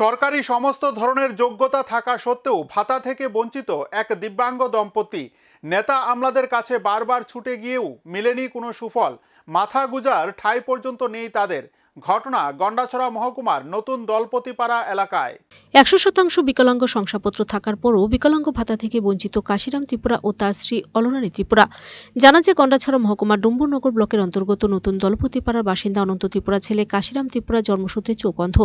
সরকারি সমস্ত ধরনের যোগ্যতা থাকা সত্ত্বেও ভাতা থেকে বঞ্চিত এক দিব্যাঙ্গ দম্পতি। নেতা আমলাদের কাছে বারবার ছুটে গিয়েও মেলেনি কোনো সুফল। মাথা গুজার ঠাঁই পর্যন্ত নেই তাদের। ঘটনা গন্ডাছড়া মহকুমার নতুন দলপতিপাড়া এলাকায়। একশো শতাংশ বিকলাঙ্গ শংসাপত্র থাকার পরও বিকলাঙ্গ ভাতা থেকে বঞ্চিত কাশিরাম ত্রিপুরা ও তার স্ত্রী অলরানী ত্রিপুরা। জানা যায়, গন্ডাছড়া মহকুমার ডুম্বরনগর ব্লকের অন্তর্গত নতুন দলপতিপাড়ার বাসিন্দা অনন্ত ত্রিপুরা ছেলে কাশিরাম ত্রিপুরা জন্মসূত্রে চোখ অন্ধ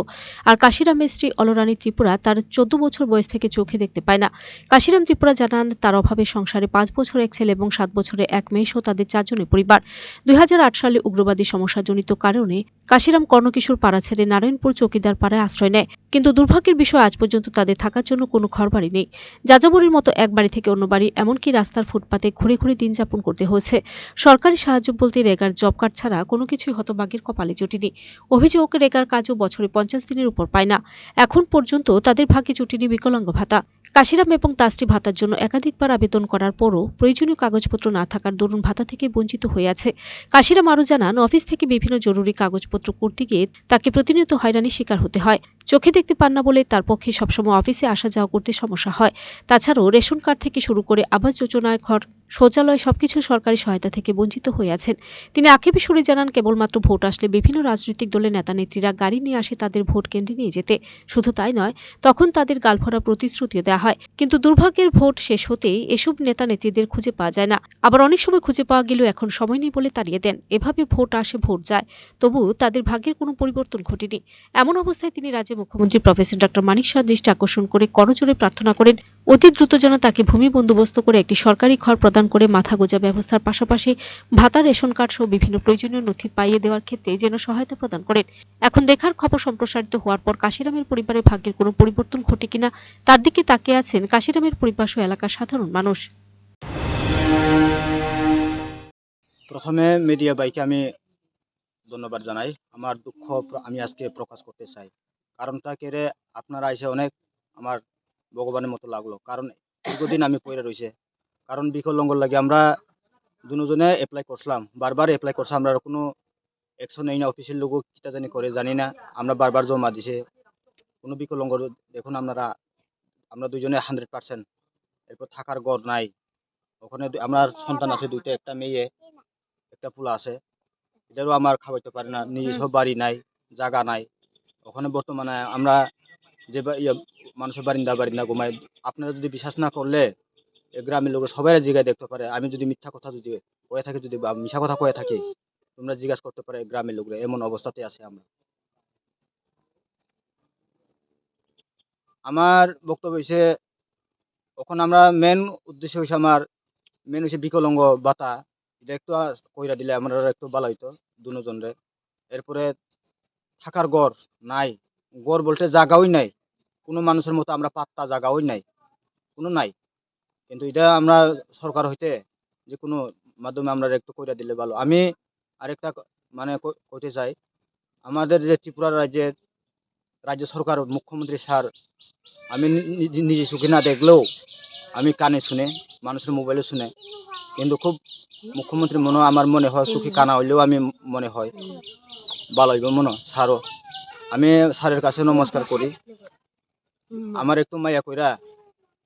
আর কাশিরামের স্ত্রী অলরানী ত্রিপুরা তার চোদ্দ বছর বয়স থেকে চোখে দেখতে পায় না। কাশিরাম ত্রিপুরা জানান, তার অভাবে সংসারে পাঁচ বছর এক ছেলে এবং সাত বছরে এক মেয়ে সহ তাদের চারজনের পরিবার। দুই হাজার আট সালে উগ্রবাদী সমস্যাজনিত কারণে কাশিরাম কর্ণকিশোর পাড়া ছেড়ে নারায়ণপুর চৌকিদার পাড়ায় আশ্রয় নেয়। কিন্তু দুর্ভাগ্যের বিষয়, আজ পর্যন্ত তাদের থাকার জন্য কোনো ঘরবাড়ি নেই। যাযাবরের মতো এক বাড়ি থেকে অন্য বাড়ি, এমনকি রাস্তার ফুটপাতে ঘুরে ঘুরে দিন যাপন করতে হয়েছে। সরকারি সাহায্য বলতে রেগার জব কার্ড ছাড়া কোনো কিছুই হতভাগ্যের কপালে জুটিনি। অভিযোগ, রেগার কাজও বছরে পঞ্চাশ দিনের উপর পায় না। এখন পর্যন্ত তাদের ভাগ্যে জুটিনি বিকলাঙ্গ ভাতা। কাশিরাম এবং তাস্ত্রী ভাতার জন্য একাধিকবার আবেদন করার পরও প্রয়োজনীয় কাগজপত্র না থাকার দরুন ভাতা থেকে বঞ্চিত হয়ে আছে। কাশিরাম আরও জানান, অফিস থেকে বিভিন্ন জরুরি কাগজপত্র করতে গিয়ে তাকে প্রতিনিয়ত হয়রানির শিকার হতে হয়। চোখে দেখতে পান না বলে তার পক্ষে সবসময় অফিসে আসা যাওয়া করতে সমস্যা হয়। তাছাড়াও রেশন কার্ড থেকে শুরু করে আবাস যোজনার ঘর, শৌচালয় সবকিছু সরকারি সহায়তা থেকে বঞ্চিত হয়ে আছেন। তিনি আক্ষেপে সুরে জানান, কেবলমাত্র ভোট আসলে বিভিন্ন রাজনৈতিক দলের নেতা নেত্রীরা গাড়ি নিয়ে আসে তাদের ভোট কেন্দ্রে নিয়ে যেতে। শুধু তাই নয়, তখন তাদের গালভরা প্রতিশ্রুতিও দেওয়া হয়। কিন্তু দুর্ভাগ্যের ভোট শেষ হতেই এসব নেতা নেত্রীদের খুঁজে পাওয়া যায় না। আবার অনেক সময় খুঁজে পাওয়া গেলেও এখন সময় নেই বলে তাড়িয়ে দেন। এভাবে ভোট আসে, ভোট যায়। তবু তাদের ভাগ্যের কোনো পরিবর্তন ঘটেনি। এমন অবস্থায় তিনি রাজ্যের মুখ্যমন্ত্রী প্রফেসর ডক্টর মানিক শাহ দৃষ্টি আকর্ষণ করে করজোরে প্রার্থনা করেন, অতি দ্রুত যেন তাকে ভূমি বন্দোবস্ত করে একটি সরকারি ঘর প্রদান করে মাথা গোজা ব্যবস্থার পাশাপাশি ভাতা রেশন কার্ড সহ বিভিন্ন প্রয়োজনীয় নথি পাইয়ে দেওয়ার ক্ষেত্রে যেন সহায়তা প্রদান করেন। এখন দেখার খবর সম্প্রসারিত হওয়ার পর কাশিরামের পরিবারের ভাগ্যের কোনো পরিবর্তন ঘটে কিনা, তার দিকে তাকিয়ে আছেন কাশিরামের সহ এলাকার সাধারণ মানুষ। প্রথমে মিডিয়া বাইকে আমি ধন্যবাদ জানাই। আমার দুঃখ আমি আজকে প্রকাশ করতে চাই। কারণটা কেড়ে আপনারা এসে অনেক আমার ভগবানের মতো লাগল। কারণ দীর্ঘদিন আমি পড়ে রয়েছে। কারণ বিকলঙ্গর লাগে। আমরা দুজনে এপ্লাই করছিলাম। বারবার এপ্লাই করছে। আমরা কোনো অ্যাকশন নেই না। অফিসের লোক কিটা জানি করে, জানি না। আমরা বারবার জমা দিছে। কোনো বিকলঙ্গ দেখুন আপনারা। আমরা দুজনে হান্ড্রেড পার্সেন্ট এরপর থাকার গড় নাই। ওখানে আমার সন্তান আছে দুইটা। একটা মেয়ে, একটা পোলা আছে। এটারও আমার খাওয়াইতে পারে না নিজস্ব বাড়ি নাই জায়গা নাই। ওখানে বর্তমানে আমরা যে ইয়ে মানুষের বারিন্দা বারিন্দা ঘুমাই আপনারা যদি বিশ্বাস না করলে গ্রামের লোক সবাই জিগায় দেখতে পারে। আমি যদি মিথ্যা কথা যদি কয়ে থাকি যদি বা মিশা কথা কয়ে থাকি তোমরা জিজ্ঞাসা করতে পারে গ্রামের লোকরা এমন অবস্থাতে আছে আমরা। আমার বক্তব্য হয়েছে ওখানে আমরা মেন উদ্দেশ্য হয়েছে আমার মেন হচ্ছে বিকলঙ্গ বাতা এটা একটু কইরা দিলে আমরা একটু ভালো হইতো দুজনরে। এরপরে থাকার ঘর নাই। ঘর বলতে জায়গাওই নাই। কোনো মানুষের মতো আমরা পাত্তা জায়গাওই নাই। কোনো নাই। কিন্তু এটা আমরা সরকার হইতে যে কোনো মাধ্যমে আমরা একটু কইরা দিলে ভালো। আমি আরেকটা মানে কইতে চাই, আমাদের যে ত্রিপুরা রাজ্যের রাজ্য সরকার মুখ্যমন্ত্রী স্যার, আমি নিজে চোখে না দেখলেও আমি কানে শুনে, মানুষের মোবাইলে শুনে কিন্তু খুব মুখ্যমন্ত্রী মনে আমার মনে হয় সুখী কানা হইলেও আমি মনে হয় ভালো হইব মনে স্যারও। আমি স্যারের কাছে নমস্কার করি। আমার একটু মাইয়া কইরা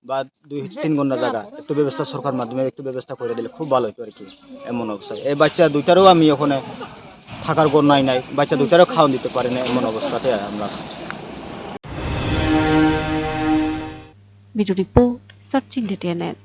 বা দুই তিন ঘণ্টা জায়গা একটু ব্যবস্থা সরকার মাধ্যমে একটু ব্যবস্থা করে দিলে খুব ভালো হইতো আর কি। এমন অবস্থায় এই বাচ্চা দুইটারও আমি ওখানে থাকার ঘর নাই নাই। বাচ্চা দুইটারও খাওয়ান দিতে পারি না এমন অবস্থাতে আমরা ভিডিও রিপোর্ট সার্চিং ডেটিএনএন